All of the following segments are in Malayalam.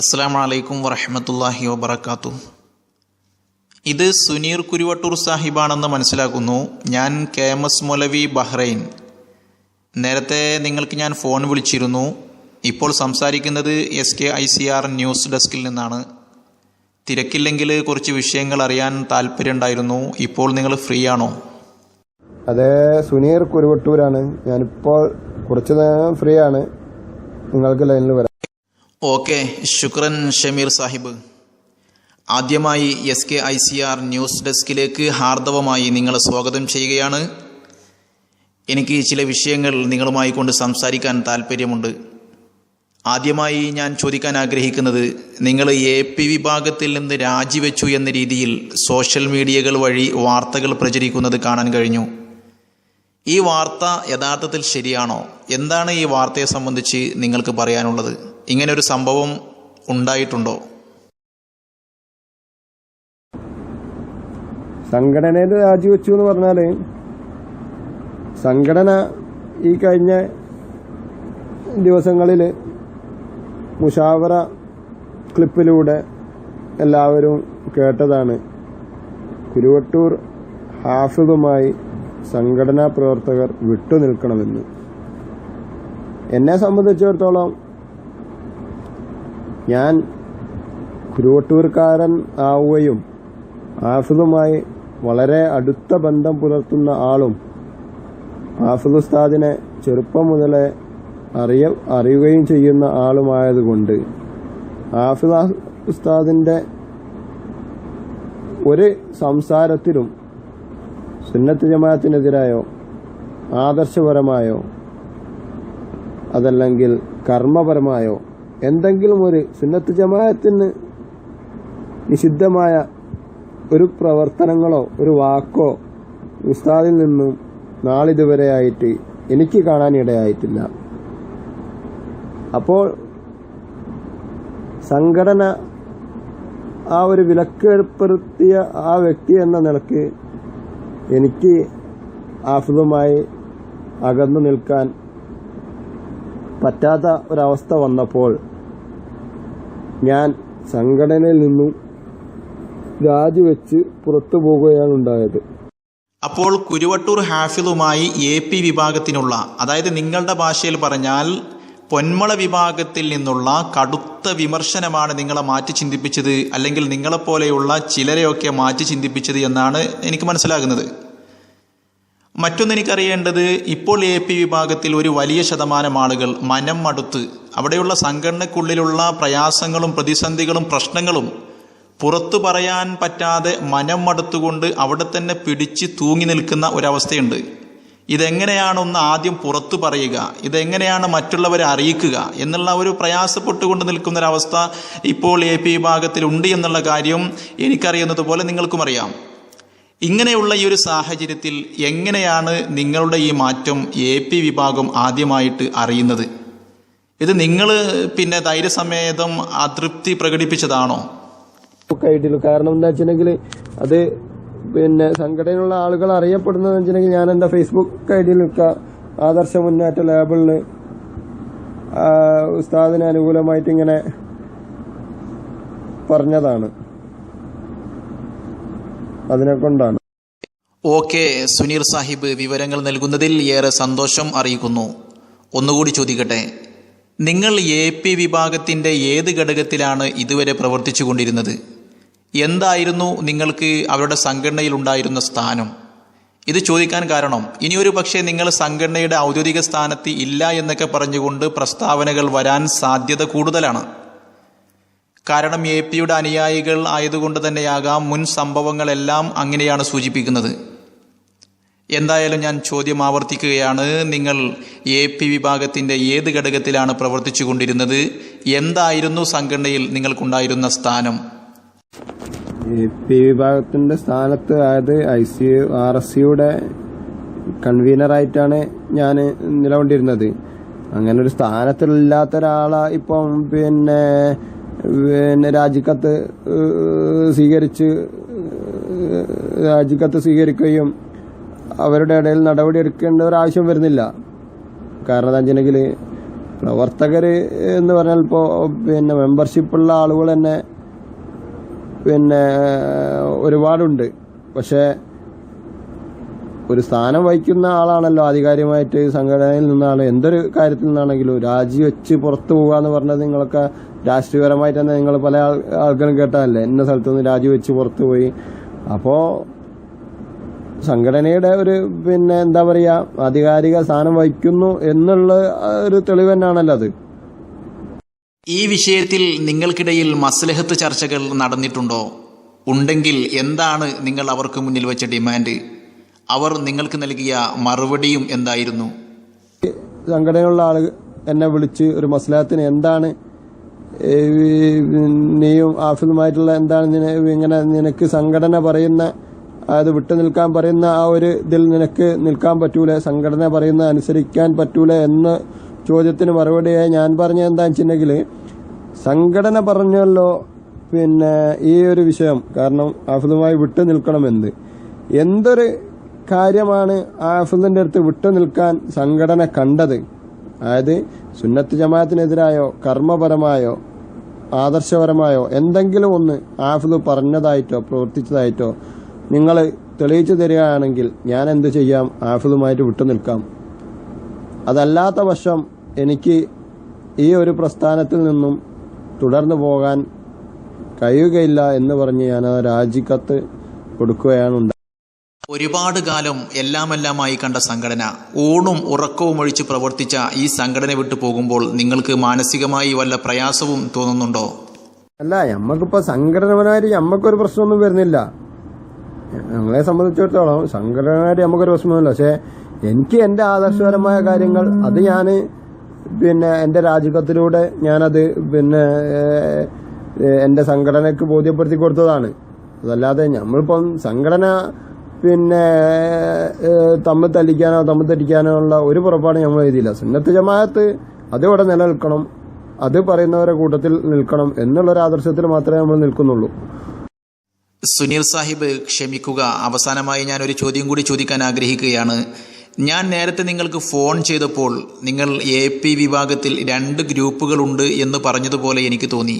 അസ്സാം വലൈക്കും വറഹമത്തല്ലാഹി വബർക്കാത്തു ഇത് സുനീർ കുരുവട്ടൂർ സാഹിബാണെന്ന് മനസ്സിലാക്കുന്നു. ഞാൻ K M S Moulavi Bahrain. നേരത്തെ നിങ്ങൾക്ക് ഞാൻ ഫോൺ വിളിച്ചിരുന്നു. ഇപ്പോൾ സംസാരിക്കുന്നത് S K I C R news ഡെസ്കിൽ നിന്നാണ്. തിരക്കില്ലെങ്കിൽ കുറച്ച് വിഷയങ്ങൾ അറിയാൻ താല്പര്യമുണ്ടായിരുന്നു. ഇപ്പോൾ നിങ്ങൾ ഫ്രീ ആണോ? അതെ സുനീർ കുരുവട്ടൂരാണ്. ഞാനിപ്പോൾ കുറച്ച് നേരം ഫ്രീ ആണ്. നിങ്ങൾക്ക് ലൈനിൽ വരാം. ഓക്കെ ശുക്രൻ ഷമീർ സാഹിബ്. ആദ്യമായി S K I C R news ഡെസ്കിലേക്ക് ഹാർദവമായി നിങ്ങളെ സ്വാഗതം ചെയ്യുകയാണ്. എനിക്ക് ചില വിഷയങ്ങൾ നിങ്ങളുമായി കൊണ്ട് സംസാരിക്കാൻ താല്പര്യമുണ്ട് ആദ്യമായി ഞാൻ ചോദിക്കാൻ ആഗ്രഹിക്കുന്നത് നിങ്ങൾ എ പി വിഭാഗത്തിൽ നിന്ന് രാജിവെച്ചു എന്ന രീതിയിൽ സോഷ്യൽ മീഡിയകൾ വഴി വാർത്തകൾ പ്രചരിക്കുന്നത് കാണാൻ കഴിഞ്ഞു. ഈ വാർത്ത യഥാർത്ഥത്തിൽ ശരിയാണോ? എന്താണ് ഈ വാർത്തയെ സംബന്ധിച്ച് നിങ്ങൾക്ക് പറയാനുള്ളത്? ഇങ്ങനെ ഒരു സംഭവം ഉണ്ടായിട്ടുണ്ടോ? സംഘടനയിൽ രാജിവെച്ചു എന്ന് പറഞ്ഞാൽ സംഘടന ഈ കഴിഞ്ഞ ദിവസങ്ങളിൽ മുഷാവറ ക്ലിപ്പിലൂടെ എല്ലാവരും കേട്ടതാണ്. കുരുവട്ടൂർ ഹാഫിദുമായി സംഘടനാ പ്രവർത്തകർ വിട്ടുനിൽക്കണമെന്ന്. എന്നെ സംബന്ധിച്ചിടത്തോളം ഞാൻ കുരുവട്ടൂർക്കാരൻ ആവുകയും ഹാഫിദുമായി വളരെ അടുത്ത ബന്ധം പുലർത്തുന്ന ആളും ഹാഫിദ് ഉസ്താദിനെ ചെറുപ്പം മുതലേ അറിയ അറിയുകയും ചെയ്യുന്ന ആളുമായതുകൊണ്ട് ആഫിദ് ഉസ്താദിന്റെ ഒരു സംസാരത്തിലും സുന്നത്ത് ജമാത്തിനെതിരായോ ആദർശപരമായോ അതല്ലെങ്കിൽ കർമ്മപരമായോ എന്തെങ്കിലും ഒരു സുന്നത്ത് ജമാഅത്തിന് നിഷിദ്ധമായ ഒരു പ്രവർത്തനങ്ങളോ ഒരു വാക്കോ ഉസ്താദിൽ നിന്നും നാളിതുവരെയായിട്ട് എനിക്ക് കാണാനിടയായിട്ടില്ല. അപ്പോൾ സംഘടന ആ ഒരു വിലക്കേർപ്പെടുത്തിയ ആ വ്യക്തി എന്ന നിലയ്ക്ക് എനിക്ക് ആഫിദുമായി അകന്നു നിൽക്കാൻ പറ്റാത്ത ഒരവസ്ഥ വന്നപ്പോൾ ഞാൻ സംഘടനയിൽ നിന്നും രാജിവെച്ച് പുറത്തു പോകുകയാണ് ഉണ്ടായത്. അപ്പോൾ കുരുവട്ടൂർ ഹാഫിളുമായി എ പി വിഭാഗത്തിനുള്ള അതായത് നിങ്ങളുടെ ഭാഷയിൽ പറഞ്ഞാൽ പൊന്മള വിഭാഗത്തിൽ നിന്നുള്ള കടുത്ത വിമർശനമാണ് നിങ്ങളെ മാറ്റി ചിന്തിപ്പിച്ചത് അല്ലെങ്കിൽ നിങ്ങളെപ്പോലെയുള്ള ചിലരെയൊക്കെ മാറ്റി ചിന്തിപ്പിച്ചത് എന്നാണ് എനിക്ക് മനസ്സിലാകുന്നത്. മറ്റൊന്ന് എനിക്കറിയേണ്ടത് ഇപ്പോൾ എ പി വിഭാഗത്തിൽ ഒരു വലിയ ശതമാനം ആളുകൾ മനം മടുത്ത് അവിടെയുള്ള സംഘടനക്കുള്ളിലുള്ള പ്രയാസങ്ങളും പ്രതിസന്ധികളും പ്രശ്നങ്ങളും പുറത്തു പറയാൻ പറ്റാതെ മനം മടുത്തുകൊണ്ട് അവിടെ തന്നെ പിടിച്ച് തൂങ്ങി നിൽക്കുന്ന ഒരവസ്ഥയുണ്ട്. ഇതെങ്ങനെയാണ് ഒന്ന് ആദ്യം പുറത്തു പറയുക ഇതെങ്ങനെയാണ് മറ്റുള്ളവരെ അറിയിക്കുക എന്നുള്ള ഒരു പ്രയാസപ്പെട്ടുകൊണ്ട് നിൽക്കുന്നൊരവസ്ഥ ഇപ്പോൾ എ പി വിഭാഗത്തിൽ ഉണ്ട് എന്നുള്ള കാര്യം എനിക്കറിയുന്നത് പോലെ നിങ്ങൾക്കും അറിയാം. ഇങ്ങനെയുള്ള ഈ ഒരു സാഹചര്യത്തിൽ എങ്ങനെയാണ് നിങ്ങളുടെ ഈ മാറ്റം എ പി വിഭാഗം ആദ്യമായിട്ട് അറിയുന്നത്? ഇത് നിങ്ങൾ പിന്നെ ധൈര്യസമേതം അതൃപ്തി പ്രകടിപ്പിച്ചതാണോ? ഫേസ്ബുക്ക് കാരണം എന്താ വെച്ചിട്ടുണ്ടെങ്കിൽ അത് പിന്നെ സംഘടനയിലുള്ള ആളുകൾ അറിയപ്പെടുന്നത് ഞാൻ എന്താ ഫേസ്ബുക്ക് ഐ ഡിയിൽ നിൽക്കുക. ആദർശ മുന്നേറ്റ ലേബിളിന് ഉസ്താദിന് അനുകൂലമായിട്ട് ഇങ്ങനെ പറഞ്ഞതാണ്. അതിനെ കൊണ്ടാണ് ഓക്കെ സുനീർ സാഹിബ് വിവരങ്ങൾ നൽകുന്നതിൽ ഏറെ സന്തോഷം അറിയിക്കുന്നു. ഒന്നുകൂടി ചോദിക്കട്ടെ. നിങ്ങൾ എ പി വിഭാഗത്തിന്റെ ഏത് ഘടകത്തിലാണ് ഇതുവരെ പ്രവർത്തിച്ചു കൊണ്ടിരുന്നത് എന്തായിരുന്നു നിങ്ങൾക്ക് അവരുടെ സംഘടനയിൽ ഉണ്ടായിരുന്ന സ്ഥാനം? ഇത് ചോദിക്കാൻ കാരണം ഇനിയൊരു പക്ഷേ നിങ്ങൾ സംഘടനയുടെ ഔദ്യോഗിക സ്ഥാനത്ത് ഇല്ല എന്നൊക്കെ പറഞ്ഞുകൊണ്ട് പ്രസ്താവനകൾ വരാൻ സാധ്യത കൂടുതലാണ്. കാരണം എ പിയുടെ അനുയായികൾ ആയതുകൊണ്ട് തന്നെയാകാം മുൻ സംഭവങ്ങളെല്ലാം അങ്ങനെയാണ് സൂചിപ്പിക്കുന്നത്. എന്തായാലും ഞാൻ ചോദ്യം ആവർത്തിക്കുകയാണ്. നിങ്ങൾ എ പി വിഭാഗത്തിന്റെ ഏത് ഘടകത്തിലാണ് പ്രവർത്തിച്ചു കൊണ്ടിരുന്നത് എന്തായിരുന്നു സംഘടനയിൽ നിങ്ങൾക്കുണ്ടായിരുന്ന സ്ഥാനം? എ പി വിഭാഗത്തിന്റെ സ്ഥാനത്ത് അതായത് ഐ സി ആർ എസ് സിയുടെ കൺവീനറായിട്ടാണ് ഞാൻ നിലകൊണ്ടിരുന്നത്. അങ്ങനെ ഒരു സ്ഥാനത്തിലില്ലാത്ത ഒരാളാണ് ഇപ്പം പിന്നെ പിന്നെ രാജിക്കത്ത് സ്വീകരിച്ച് രാജിക്കത്ത് സ്വീകരിക്കുകയും അവരുടെ ഇടയിൽ നടപടി എടുക്കേണ്ട ഒരു ആവശ്യം വരുന്നില്ല. കാരണം എന്താ വെച്ചിട്ടുണ്ടെങ്കിൽ പ്രവർത്തകർ എന്ന് പറഞ്ഞാൽ ഇപ്പോൾ പിന്നെ മെമ്പർഷിപ്പുള്ള ആളുകൾ തന്നെ പിന്നെ ഒരുപാടുണ്ട്. പക്ഷേ ഒരു സ്ഥാനം വഹിക്കുന്ന ആളാണല്ലോ ആധികാരികമായിട്ട് സംഘടനയിൽ നിന്നാണ്. എന്തൊരു കാര്യത്തിൽ നിന്നാണെങ്കിലും രാജിവെച്ച് പുറത്തു പോകുക എന്ന് പറഞ്ഞത് നിങ്ങളൊക്കെ രാഷ്ട്രീയപരമായിട്ട് തന്നെ നിങ്ങൾ പല ആൾ- ആൾക്കാരും കേട്ടതല്ലേ? സ്ഥലത്തു നിന്ന് രാജിവെച്ച് പുറത്തു പോയി. അപ്പോൾ സംഘടനയുടെ ഒരു പിന്നെ എന്താ പറയുക ആധികാരിക സ്ഥാനം വഹിക്കുന്നു എന്നുള്ള ഒരു തെളിവ് തന്നെയാണല്ലോ അത്. ഈ വിഷയത്തിൽ നിങ്ങൾക്കിടയിൽ മസ്ലഹത്ത് ചർച്ചകൾ നടന്നിട്ടുണ്ടോ? ഉണ്ടെങ്കിൽ എന്താണ് നിങ്ങൾ അവർക്ക് മുന്നിൽ വെച്ച ഡിമാൻഡ്? അവർ നിങ്ങൾക്ക് നൽകിയ മറുപടിയും എന്തായിരുന്നു? സംഘടനയുള്ള ആൾ എന്നെ വിളിച്ച് ഒരു മസ്ലാത്തിന് എന്താണ് നീയും ആഫിലുമായിട്ടുള്ള എന്താണ് ഇങ്ങനെ നിനക്ക് സംഘടന പറയുന്ന അത് വിട്ടു നിൽക്കാൻ പറയുന്ന ആ ഒരു ഇതിൽ നിനക്ക് നിൽക്കാൻ പറ്റൂല സംഘടന പറയുന്ന അനുസരിക്കാൻ പറ്റൂല എന്ന ചോദ്യത്തിന് മറുപടിയായി ഞാൻ പറഞ്ഞ എന്താണെന്ന് വെച്ചിട്ടുണ്ടെങ്കിൽ സംഘടന പറഞ്ഞല്ലോ പിന്നെ ഈ ഒരു വിഷയം കാരണം ആഫിലുമായി വിട്ടു നിൽക്കണമെന്ന് എന്തൊരു കാര്യമാണ് ആഫിലിന്റെ അടുത്ത് വിട്ടു നിൽക്കാൻ സംഘടന കണ്ടത്. അതായത് സുന്നത്ത് ജമാഅത്തിനെതിരായോ കർമ്മപരമായോ ആദർശപരമായോ എന്തെങ്കിലും ഒന്ന് ആഫിദ് പറഞ്ഞതായിട്ടോ പ്രവർത്തിച്ചതായിട്ടോ നിങ്ങൾ തെളിയിച്ചു തരികയാണെങ്കിൽ ഞാൻ എന്ത് ചെയ്യാം? ആഫിദുമായിട്ട് വിട്ടു നിൽക്കാം. അതല്ലാത്ത പക്ഷം എനിക്ക് ഈ ഒരു പ്രസ്ഥാനത്തിൽ നിന്നും തുടർന്നു പോകാൻ കഴിയുകയില്ല എന്ന് പറഞ്ഞ് ഞാൻ ആ രാജിക്കത്ത് കൊടുക്കുകയാണ് ഒരുപാട് കാലം എല്ലാമെല്ലാമായി കണ്ട സംഘടന ഊണും ഉറക്കവും ഒഴിച്ച് പ്രവർത്തിച്ച ഈ സംഘടന വിട്ടു പോകുമ്പോൾ നിങ്ങൾക്ക് മാനസികമായി വല്ല പ്രയാസവും തോന്നുന്നുണ്ടോ? അല്ല നമ്മക്കിപ്പോ സംഘടനപരമായിട്ട് നമ്മക്കൊരു പ്രശ്നമൊന്നും വരുന്നില്ല. ഞങ്ങളെ സംബന്ധിച്ചിടത്തോളം സംഘടനപരമായിട്ട് നമ്മക്കൊരു പ്രശ്നമൊന്നുമില്ല. പക്ഷെ എനിക്ക് എന്റെ ആദർശപരമായ കാര്യങ്ങൾ അത് ഞാൻ പിന്നെ എന്റെ രാജിക്കത്തിലൂടെ ഞാനത് പിന്നെ എന്റെ സംഘടനക്ക് ബോധ്യപ്പെടുത്തി കൊടുത്തതാണ്. അതല്ലാതെ നമ്മളിപ്പം സംഘടന പിന്നെ തമ്മിൽ തല്ലിക്കാനോ തമ്മിൽ തെറ്റിക്കാനോ ഉള്ള ഒരു പുറപ്പാട് നമ്മൾ എഴുതിയില്ല. സുന്നത്ത് ജമാഅത്ത് അതിവിടെ നിലനിൽക്കണം അത് പറയുന്നവരെ കൂട്ടത്തിൽ നിൽക്കണം എന്നുള്ള ഒരു ആദർശത്തിൽ മാത്രമേ നമ്മൾ നിൽക്കുന്നുള്ളൂ. സുനീർ സാഹിബ് ക്ഷമിക്കുക. അവസാനമായി ഞാൻ ഒരു ചോദ്യം കൂടി ചോദിക്കാൻ ആഗ്രഹിക്കുകയാണ്. ഞാൻ നേരത്തെ നിങ്ങൾക്ക് ഫോൺ ചെയ്തപ്പോൾ നിങ്ങൾ എ പി വിഭാഗത്തിൽ രണ്ട് ഗ്രൂപ്പുകളുണ്ട് എന്ന് പറഞ്ഞതുപോലെ എനിക്ക് തോന്നി.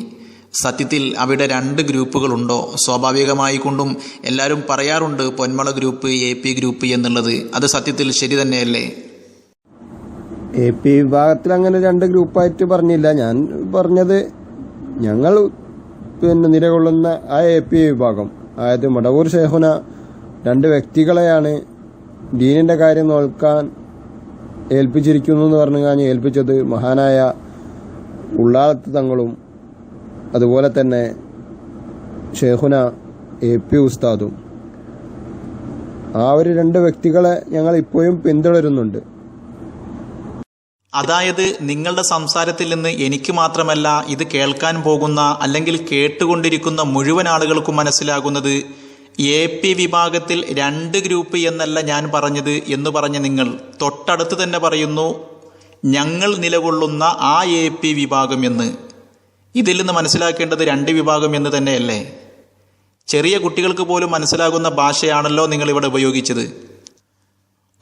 സത്യത്തിൽ അവിടെ രണ്ട് ഗ്രൂപ്പുകളുണ്ടോ? സ്വാഭാവികമായി കൊണ്ടും എല്ലാവരും പറയാറുണ്ട് Ponmala group A P group എന്നുള്ളത്. അത് സത്യത്തിൽ ശരി തന്നെയല്ലേ? എ പി വിഭാഗത്തിൽ അങ്ങനെ രണ്ട് ഗ്രൂപ്പായിട്ട് പറഞ്ഞില്ല. ഞാൻ പറഞ്ഞത് ഞങ്ങൾ പിന്നെ നിലകൊള്ളുന്ന ആ എ പി വിഭാഗം അതായത് മടവൂർ ഷേഖുന രണ്ട് വ്യക്തികളെയാണ് ഡീനിന്റെ കാര്യം നോക്കാൻ ഏൽപ്പിച്ചിരിക്കുന്നു എന്ന് പറഞ്ഞു കഴിഞ്ഞാൽ ഏൽപ്പിച്ചത് മഹാനായ ഉള്ളാളത്ത് തങ്ങളും അതുപോലെ തന്നെ ഷേഹുന എ പി ഉസ്താദും. ആ ഒരു രണ്ട് വ്യക്തികളെ ഞങ്ങൾ ഇപ്പോഴും പിന്തുടരുന്നുണ്ട്. അതായത് നിങ്ങളുടെ സംസാരത്തിൽ നിന്ന് എനിക്ക് മാത്രമല്ല ഇത് കേൾക്കാൻ പോകുന്ന അല്ലെങ്കിൽ കേട്ടുകൊണ്ടിരിക്കുന്ന മുഴുവൻ ആളുകൾക്കും മനസ്സിലാകുന്നത് എ പി വിഭാഗത്തിൽ രണ്ട് ഗ്രൂപ്പ് എന്നല്ല ഞാൻ പറഞ്ഞത് എന്ന് പറഞ്ഞ നിങ്ങൾ തൊട്ടടുത്ത് തന്നെ പറയുന്നു ഞങ്ങൾ നിലകൊള്ളുന്ന ആ എ പി വിഭാഗം എന്ന്. ഇതിൽ നിന്ന് മനസ്സിലാക്കേണ്ടത് രണ്ട് വിഭാഗം എന്ന് തന്നെയല്ലേ? ചെറിയ കുട്ടികൾക്ക് പോലും മനസ്സിലാകുന്ന ഭാഷയാണല്ലോ നിങ്ങൾ ഇവിടെ ഉപയോഗിച്ചത്.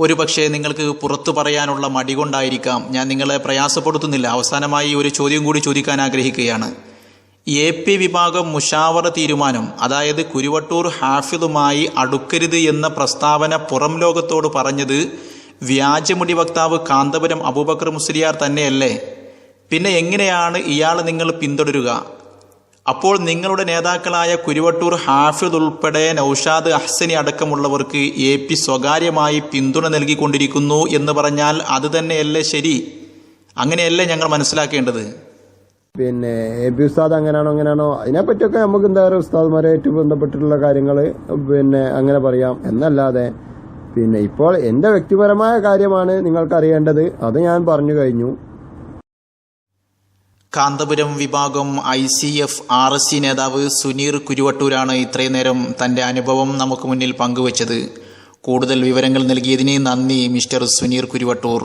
ഒരു പക്ഷേ നിങ്ങൾക്ക് പുറത്തു പറയാനുള്ള മടി കൊണ്ടായിരിക്കാം. ഞാൻ നിങ്ങളെ പ്രയാസപ്പെടുത്തുന്നില്ല. അവസാനമായി ഒരു ചോദ്യം കൂടി ചോദിക്കാൻ ആഗ്രഹിക്കുകയാണ്. എ പി വിഭാഗം മുഷാവറ തീരുമാനം അതായത് കുരുവട്ടൂർ ഹാഫിദുമായി അടുക്കരുത് എന്ന പ്രസ്താവന പുറം ലോകത്തോട് പറഞ്ഞത് വ്യാജമുടി വക്താവ് കാന്തപുരം അബൂബക്കർ മുസ്ലിയാർ തന്നെയല്ലേ? പിന്നെ എങ്ങനെയാണ് ഇയാൾ നിങ്ങൾ പിന്തുടരുക? അപ്പോൾ നിങ്ങളുടെ നേതാക്കളായ കുരുവട്ടൂർ ഹാഫിദ് ഉൾപ്പെടെ നൌഷാദ് അഹ്സനി അടക്കമുള്ളവർക്ക് എ പി സ്വകാര്യമായി പിന്തുണ നൽകിക്കൊണ്ടിരിക്കുന്നു എന്ന് പറഞ്ഞാൽ അത് തന്നെയല്ലേ ശരി? അങ്ങനെയല്ലേ ഞങ്ങൾ മനസ്സിലാക്കേണ്ടത്? പിന്നെ എ പി ഉസ്താദ് അങ്ങനെയാണോ അങ്ങനെയാണോ അതിനെപ്പറ്റിയൊക്കെ നമുക്ക് എന്താ പറയുക ഉസ്താദ്മാരായിട്ട് ബന്ധപ്പെട്ടിട്ടുള്ള കാര്യങ്ങൾ പിന്നെ അങ്ങനെ പറയാം. എന്നല്ലാതെ പിന്നെ ഇപ്പോൾ എന്റെ വ്യക്തിപരമായ കാര്യമാണ് നിങ്ങൾക്ക് അറിയേണ്ടത് അത് ഞാൻ പറഞ്ഞു കഴിഞ്ഞു. കാന്തപുരം വിഭാഗം I C F R S C നേതാവ് സുനീർ കുരുവട്ടൂരാണ് ഇത്രയും നേരം തന്റെ അനുഭവം നമുക്ക് മുന്നിൽ പങ്കുവച്ചത്. കൂടുതൽ വിവരങ്ങൾ നൽകിയതിന് നന്ദി മിസ്റ്റർ സുനീർ കുരുവട്ടൂർ.